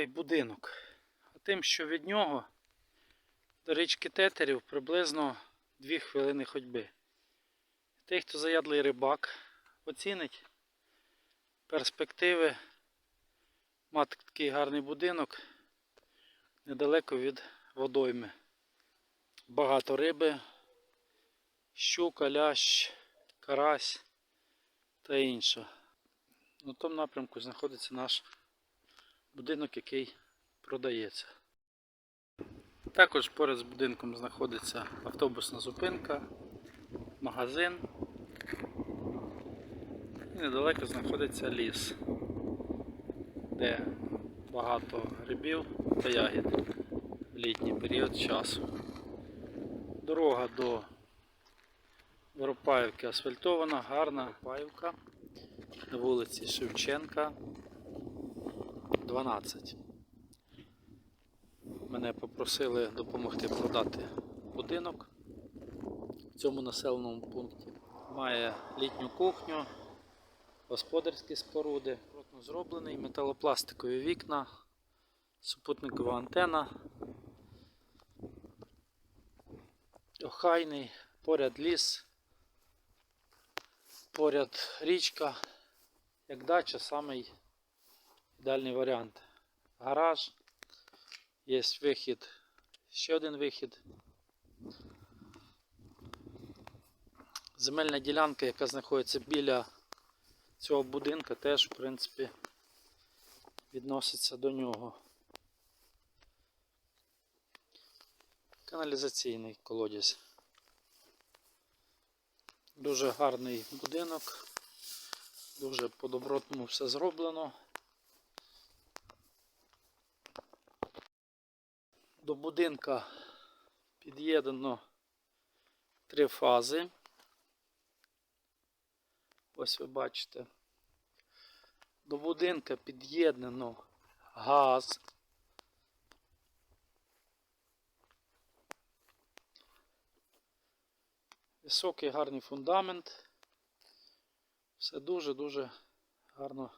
Цікавий будинок? А тим, що від нього до річки Тетерів приблизно 2 хвилини ходьби. Той, хто заядлий рибак, оцінить перспективи мати такий гарний будинок недалеко від водойми. Багато риби, щука, лящ, карась та інше. На тому напрямку знаходиться наш будинок, який продається. Також поряд з будинком знаходиться автобусна зупинка, магазин. І недалеко знаходиться ліс, де багато грибів та ягід в літній період часу. Дорога до Воропаївки асфальтована, гарна Воропаївка на вулиці Шевченка, 12. Мене попросили допомогти продати будинок в цьому населеному пункті. Має літню кухню, господарські споруди, плотно зроблений, металопластикові вікна, супутникова антена, охайний, поряд ліс, поряд річка, як дача, самий ідеальний варіант. Гараж. Є вихід, ще один вихід. Земельна ділянка, яка знаходиться біля цього будинку, теж, в принципі, відноситься до нього. Каналізаційний колодязь. Дуже гарний будинок, дуже по-добротному все зроблено. До будинка під'єднано три фази. Ось ви бачите. До будинка під'єднано газ. Високий гарний фундамент. Все дуже-дуже гарно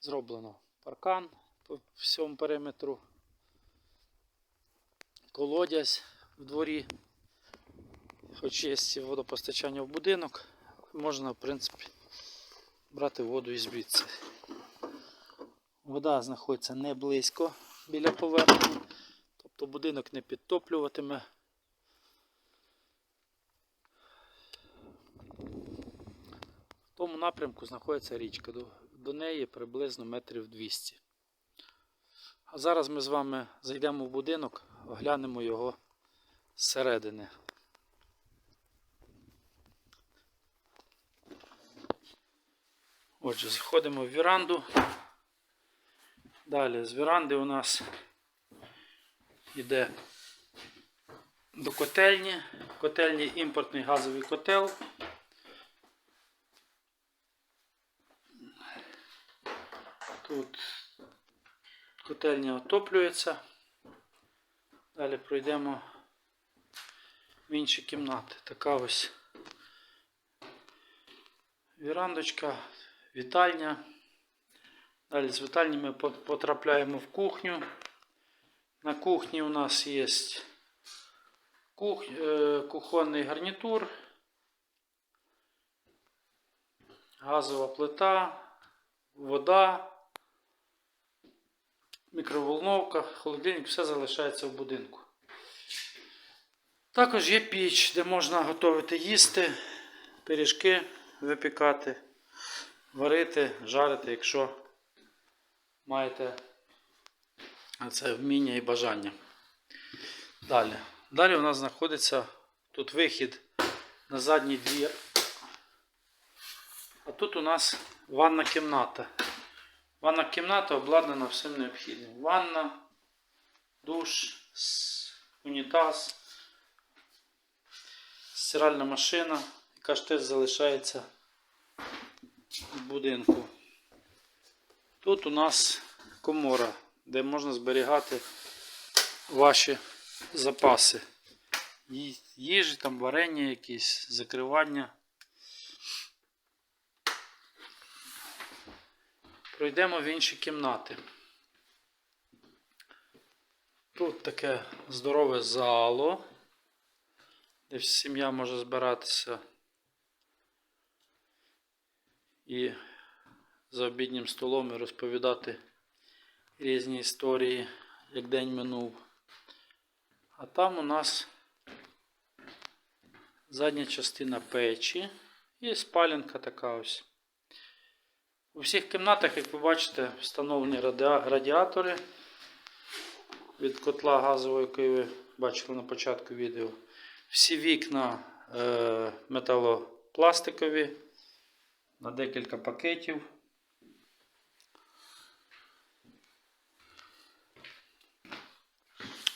зроблено. Паркан по всьому периметру колодязь в дворі, хоч є водопостачання в будинок, можна, в принципі, брати воду і звідси. Вода знаходиться не близько біля поверхні, тобто будинок не підтоплюватиме. В тому напрямку знаходиться річка, до, до неї приблизно метрів 200. А зараз ми з вами зайдемо в будинок, оглянемо його зсередини. Отже, заходимо в віранду. Далі з віранди у нас йде до котельні. Котельні імпортний газовий котел. Тут котельня отоплюється. Далі пройдемо в інші кімнати. Така ось вірандочка, вітальня. Далі з вітальні ми потрапляємо в кухню. На кухні у нас є кух... е, кухонний гарнітур, газова плита, вода мікроволновка, холодильник, все залишається в будинку. Також є піч, де можна готувати їсти, пиріжки випікати, варити, жарити, якщо маєте це вміння і бажання. Далі. Далі у нас знаходиться тут вихід на задній двір. А тут у нас ванна кімната. Ванна кімната обладнана всім необхідним. Ванна, душ, унітаз, стиральна машина, яка ж теж залишається в будинку. Тут у нас комора, де можна зберігати ваші запаси. Їжі, там варення якісь, закривання. Пройдемо в інші кімнати. Тут таке здорове зало, де сім'я може збиратися і за обіднім столом і розповідати різні історії, як день минув. А там у нас задня частина печі і спалянка така ось. У всіх кімнатах, як ви бачите, встановлені радіатори від котла газового, який ви бачили на початку відео. Всі вікна е, металопластикові на декілька пакетів.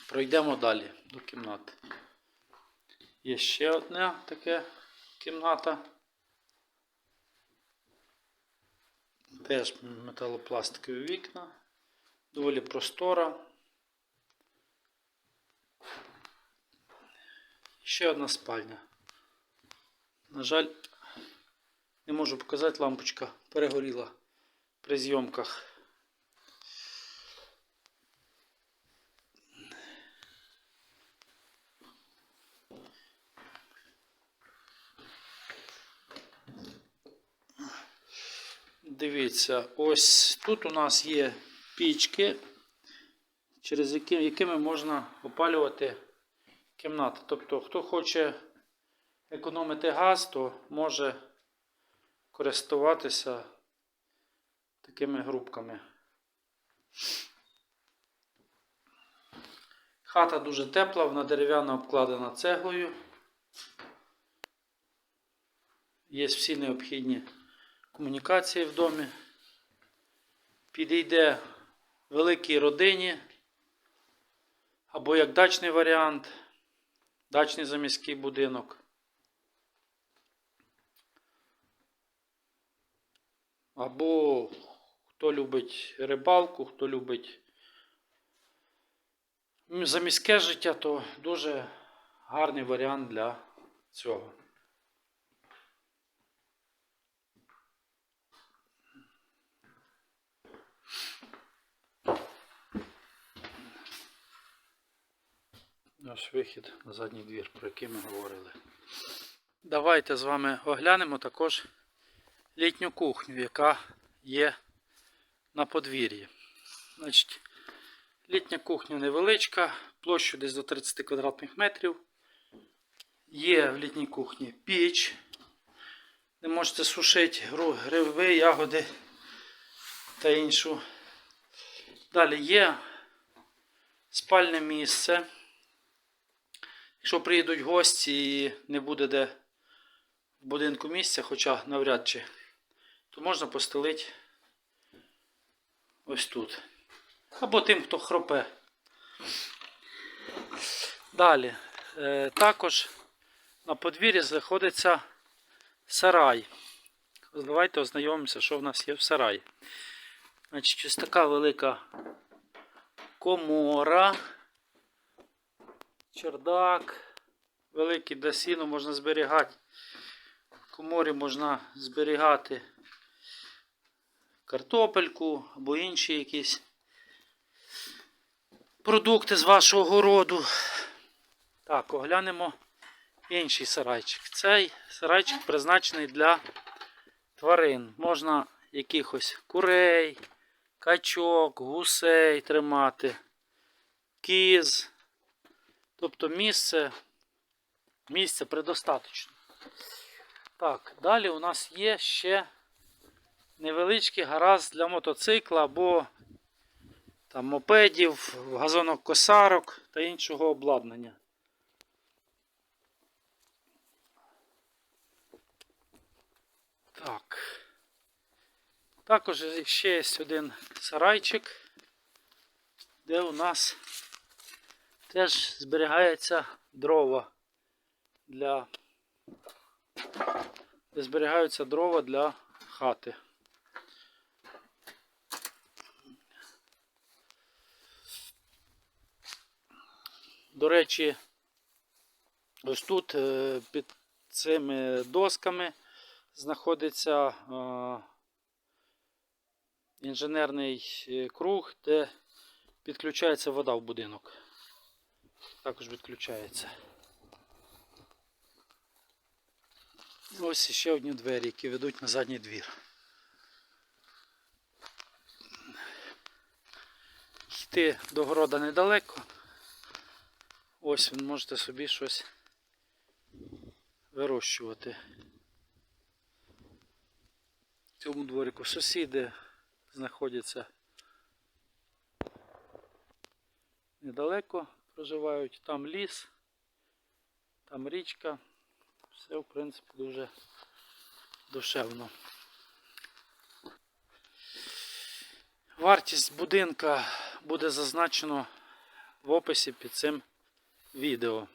Пройдемо далі до кімнати. Є ще одна така кімната. Теж металопластикові вікна. Доволі простора. Ще одна спальня. На жаль, не можу показати, лампочка перегоріла при зйомках. Дивіться, ось тут у нас є пічки, через які, якими можна опалювати кімнату. Тобто, хто хоче економити газ, то може користуватися такими грубками. Хата дуже тепла, вона дерев'яна обкладена цеглою. Є всі необхідні комунікації в домі. Підійде великій родині або як дачний варіант, дачний заміський будинок. Або хто любить рибалку, хто любить заміське життя, то дуже гарний варіант для цього. Наш вихід на задній двір, про який ми говорили. Давайте з вами оглянемо також літню кухню, яка є на подвір'ї. Значить, літня кухня невеличка, площу десь до 30 квадратних метрів. Є в літній кухні піч, де можете сушити гриби, ягоди та іншу. Далі є спальне місце. Якщо приїдуть гості і не буде де в будинку місця, хоча навряд чи, то можна постелити ось тут. Або тим, хто хропе. Далі. Е, також на подвір'ї знаходиться сарай. Давайте ознайомимося, що в нас є в сараї. Значить, ось така велика комора чердак, великий де сіно можна зберігати. В коморі можна зберігати картопельку або інші якісь продукти з вашого городу. Так, оглянемо інший сарайчик. Цей сарайчик призначений для тварин. Можна якихось курей, качок, гусей тримати, кіз. Тобто місце, місце предостаточно. Так, далі у нас є ще невеличкий гараж для мотоцикла або там, мопедів, газонокосарок та іншого обладнання. Так. Також ще є один сарайчик, де у нас теж зберігається дрова для зберігаються дрова для хати. До речі, ось тут е, під цими досками знаходиться е, інженерний е, круг, де підключається вода в будинок. Також відключається. Ось ще одні двері, які ведуть на задній двір. Йти до города недалеко. Ось ви можете собі щось вирощувати. В цьому дворику сусіди знаходяться недалеко, проживають, там ліс, там річка. Все, в принципі, дуже душевно. Вартість будинка буде зазначено в описі під цим відео.